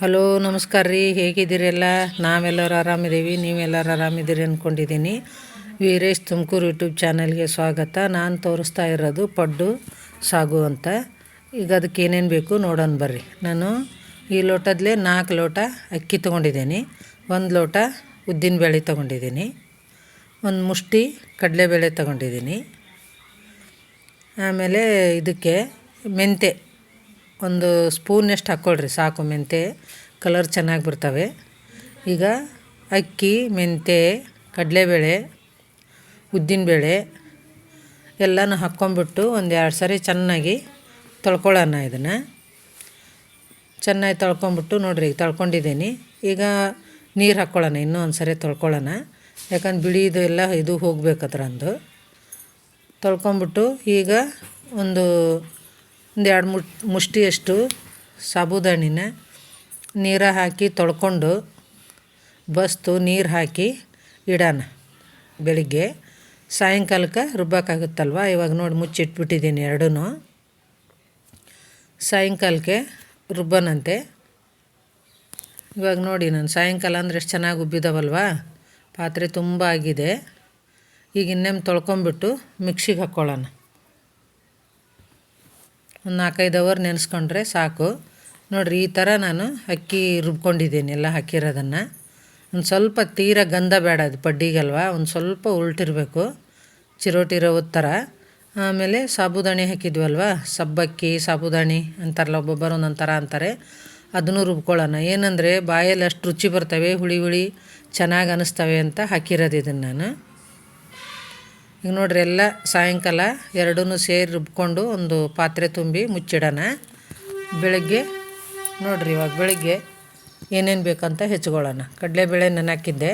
Hello, ನಮಸ್ಕಾರ ರೀ. ಹೇಗಿದ್ದೀರೆಲ್ಲ? ನಾವೆಲ್ಲರೂ ಆರಾಮಿದ್ದೀವಿ. ನೀವೆಲ್ಲರೂ ಆರಾಮಿದ್ದೀರಿ ಅಂದ್ಕೊಂಡಿದ್ದೀನಿ ವೀರೇಶ್ ತುಮಕೂರು ಯೂಟ್ಯೂಬ್ ಚಾನಲ್ಗೆ ಸ್ವಾಗತ. ನಾನು ತೋರಿಸ್ತಾ ಇರೋದು ಪಡ್ಡು ಸಾಗು ಅಂತ. ಈಗ ಅದಕ್ಕೆ ಏನೇನು ಬೇಕು ನೋಡೋಣ ಬರ್ರಿ. ನಾನು ಈ ಲೋಟದಲ್ಲೇ ನಾಲ್ಕು ಲೋಟ ಅಕ್ಕಿ ತೊಗೊಂಡಿದ್ದೀನಿ. ಒಂದು ಲೋಟ ಉದ್ದಿನಬೇಳೆ ತೊಗೊಂಡಿದ್ದೀನಿ. ಒಂದು ಮುಷ್ಟಿ ಕಡಲೆಬೇಳೆ ತೊಗೊಂಡಿದ್ದೀನಿ. ಆಮೇಲೆ ಇದಕ್ಕೆ ಮೆಂತೆ ಒಂದು ಸ್ಪೂನಷ್ಟು ಹಾಕ್ಕೊಳ್ರಿ ಸಾಕು ಮೆಂತೆ. ಕಲರ್ ಚೆನ್ನಾಗಿ ಬರ್ತವೆ. ಈಗ ಅಕ್ಕಿ, ಮೆಂತೆ, ಕಡಲೆಬೇಳೆ, ಉದ್ದಿನಬೇಳೆ ಎಲ್ಲನೂ ಹಾಕ್ಕೊಂಬಿಟ್ಟು ಒಂದು ಎರಡು ಸಾರಿ ಚೆನ್ನಾಗಿ ತೊಳ್ಕೊಳ್ಳೋಣ ಇದನ್ನು. ಚೆನ್ನಾಗಿ ತೊಳ್ಕೊಂಬಿಟ್ಟು ನೋಡಿರಿ, ಈಗ ತೊಳ್ಕೊಂಡಿದ್ದೀನಿ. ಈಗ ನೀರು ಹಾಕ್ಕೊಳ್ಳೋಣ, ಇನ್ನೂ ಒಂದು ಸರಿ ತೊಳ್ಕೊಳ್ಳೋಣ. ಯಾಕಂದ್ರೆ ಬಿಳಿದು ಎಲ್ಲ ಇದು ಹೋಗ್ಬೇಕು ಅದರಂದು ತೊಳ್ಕೊಂಬಿಟ್ಟು ಈಗ ಒಂದು ಒಂದು ಎರಡು ಮುಟ್ ಮುಷ್ಟಿಯಷ್ಟು ಸಾಬುದಾಣಿನ ನೀರ ಹಾಕಿ ತೊಳ್ಕೊಂಡು ಬಸ್ತು ನೀರು ಹಾಕಿ ಇಡೋಣ. ಬೆಳಿಗ್ಗೆ ಸಾಯಂಕಾಲಕ್ಕೆ ರುಬ್ಬಕ್ಕಾಗುತ್ತಲ್ವ ಇವಾಗ ನೋಡಿ ಮುಚ್ಚಿಟ್ಬಿಟ್ಟಿದ್ದೀನಿ ಎರಡೂ ಸಾಯಂಕಾಲಕ್ಕೆ ರುಬ್ಬನಂತೆ. ಇವಾಗ ನೋಡಿ ನಾನು ಸಾಯಂಕಾಲ ಅಂದರೆ ಎಷ್ಟು ಚೆನ್ನಾಗಿ ಉಬ್ಬಿದಾವಲ್ವ? ಪಾತ್ರೆ ತುಂಬ ಆಗಿದೆ. ಈಗ ಇನ್ನೇನು ತೊಳ್ಕೊಂಬಿಟ್ಟು ಮಿಕ್ಸಿಗೆ ಹಾಕ್ಕೊಳ್ಳೋಣ ಒಂದು ನಾಲ್ಕೈದು ಅವರ್ ನೆನೆಸ್ಕೊಂಡ್ರೆ ಸಾಕು. ನೋಡಿರಿ, ಈ ಥರ ನಾನು ಅಕ್ಕಿ ರುಬ್ಕೊಂಡಿದ್ದೀನಿ ಎಲ್ಲ ಹಾಕಿರೋದನ್ನು. ಒಂದು ಸ್ವಲ್ಪ ತೀರ ಗಂಧ ಬೇಡ ಅದು ಪಡ್ಡಿಗಲ್ವ, ಒಂದು ಸ್ವಲ್ಪ ಉಲ್ಟಿರಬೇಕು. ಚಿರೋಟಿರೋ ಥರ ಆಮೇಲೆ ಸಾಬುದಾಣಿ ಹಾಕಿದ್ವಲ್ವ, ಸಬ್ಬಕ್ಕಿ, ಸಾಬುದಾಣಿ ಅಂತಾರಲ್ಲ, ಒಬ್ಬೊಬ್ಬರು ಒಂದೊಂದು ಥರ ಅಂತಾರೆ. ಅದನ್ನು ರುಬ್ಕೊಳ್ಳೋಣ. ಏನಂದರೆ ಬಾಯಲ್ಲಿ ಅಷ್ಟು ರುಚಿ ಬರ್ತವೆ, ಹುಳಿ ಹುಳಿ, ಚೆನ್ನಾಗಿ ಅನ್ನಿಸ್ತವೆ ಅಂತ ಹಾಕಿರೋದು ಇದನ್ನು ನಾನು. ಈಗ ನೋಡ್ರಿ ಎಲ್ಲ ಸಾಯಂಕಾಲ ಎರಡೂ ಸೇರಿ ರುಬ್ಕೊಂಡು ಒಂದು ಪಾತ್ರೆ ತುಂಬಿ ಮುಚ್ಚಿಡೋಣ. ಬೆಳಗ್ಗೆ ನೋಡ್ರಿ ಇವಾಗ ಬೆಳಗ್ಗೆ ಏನೇನು ಬೇಕಂತ ಹೆಚ್ಕೊಳ್ಳೋಣ. ಕಡಲೆಬೇಳೆ ನೆನಾಕಿದ್ದೆ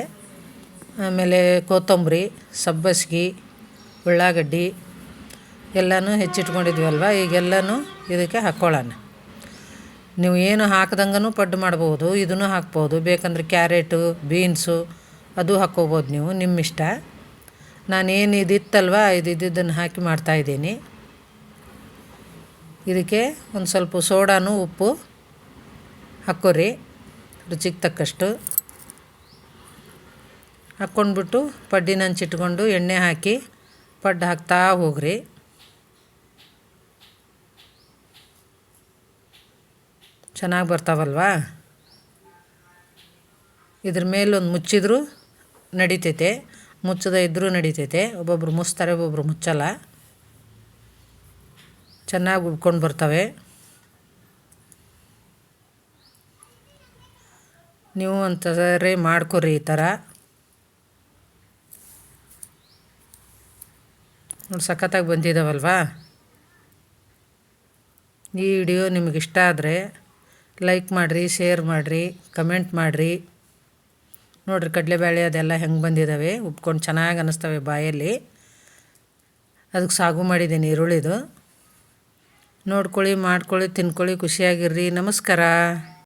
ಆಮೇಲೆ ಕೊತ್ತಂಬರಿ, ಸಬ್ಬಸ್ಗೆ, ಉಳ್ಳಾಗಡ್ಡಿ ಎಲ್ಲನೂ ಹೆಚ್ಚಿಟ್ಕೊಂಡಿದ್ವಲ್ವ? ಈಗೆಲ್ಲನೂ ಇದಕ್ಕೆ ಹಾಕ್ಕೊಳ್ಳೋಣ. ನೀವು ಏನು ಹಾಕ್ದಂಗೂ ಪಡ್ಡು ಮಾಡ್ಬೋದು, ಇದನ್ನು ಹಾಕ್ಬೋದು. ಬೇಕಂದ್ರೆ ಕ್ಯಾರೆಟು, ಬೀನ್ಸು, ಅದು ಹಾಕ್ಕೋಬೋದು ನೀವು ನಿಮ್ಮ ಇಷ್ಟ ನಾನೇನು ಇದಿತ್ತಲ್ವ, ಇದು ಇದ್ದಿದ್ದನ್ನು ಹಾಕಿ ಮಾಡ್ತಾಯಿದ್ದೀನಿ ಇದಕ್ಕೆ ಒಂದು ಸ್ವಲ್ಪ ಸೋಡಾನು ಉಪ್ಪು ಹಾಕೋರಿ ರುಚಿಗೆ ತಕ್ಕಷ್ಟು. ಹಾಕ್ಕೊಂಡ್ಬಿಟ್ಟು ಪಡ್ಡಿನ ಹಂಚಿಟ್ಕೊಂಡು ಎಣ್ಣೆ ಹಾಕಿ ಪಡ್ಡು ಹಾಕ್ತಾ ಹೋಗ್ರಿ. ಚೆನ್ನಾಗಿ ಬರ್ತಾವಲ್ವಾ? ಇದ್ರ ಮೇಲೊಂದು ಮುಚ್ಚಿದ್ರು ನಡಿತೈತೆ. ಮುಚ್ಚದ ಇದ್ದರೂ ನಡೀತೈತೆ. ಒಬ್ಬೊಬ್ರು ಮುಚ್ತಾರೆ, ಒಬ್ಬೊಬ್ರು ಮುಚ್ಚಲ್ಲ. ಚೆನ್ನಾಗಿ ಉಬ್ಕೊಂಡು ಬರ್ತವೆ. ನೀವು ಅಂತಂದರೆ ಮಾಡ್ಕೊರಿ ಈ ಥರ. ನೋಡಿ ಸಖತ್ತಾಗಿ ಬಂದಿದ್ದಾವಲ್ವಾ ಈ ವಿಡಿಯೋ ನಿಮಗಿಷ್ಟ ಆದರೆ ಲೈಕ್ ಮಾಡಿರಿ, ಶೇರ್ ಮಾಡಿರಿ, ಕಮೆಂಟ್ ಮಾಡಿರಿ. ನೋಡಿರಿ ಕಡಲೆಬೇಳೆ ಅದೆಲ್ಲ ಹೆಂಗೆ ಬಂದಿದ್ದಾವೆ ಉಪ್ಕೊಂಡು ಚೆನ್ನಾಗಿ ಅನ್ನಿಸ್ತವೆ ಬಾಯಲ್ಲಿ. ಅದಕ್ಕೆ ಸಾಗು ಮಾಡಿದ್ದೀನಿ ಈರುಳ್ಳಿದು ನೋಡ್ಕೊಳ್ಳಿ, ಮಾಡ್ಕೊಳ್ಳಿ, ತಿನ್ಕೊಳ್ಳಿ, ಖುಷಿಯಾಗಿರ್ರಿ. ನಮಸ್ಕಾರ.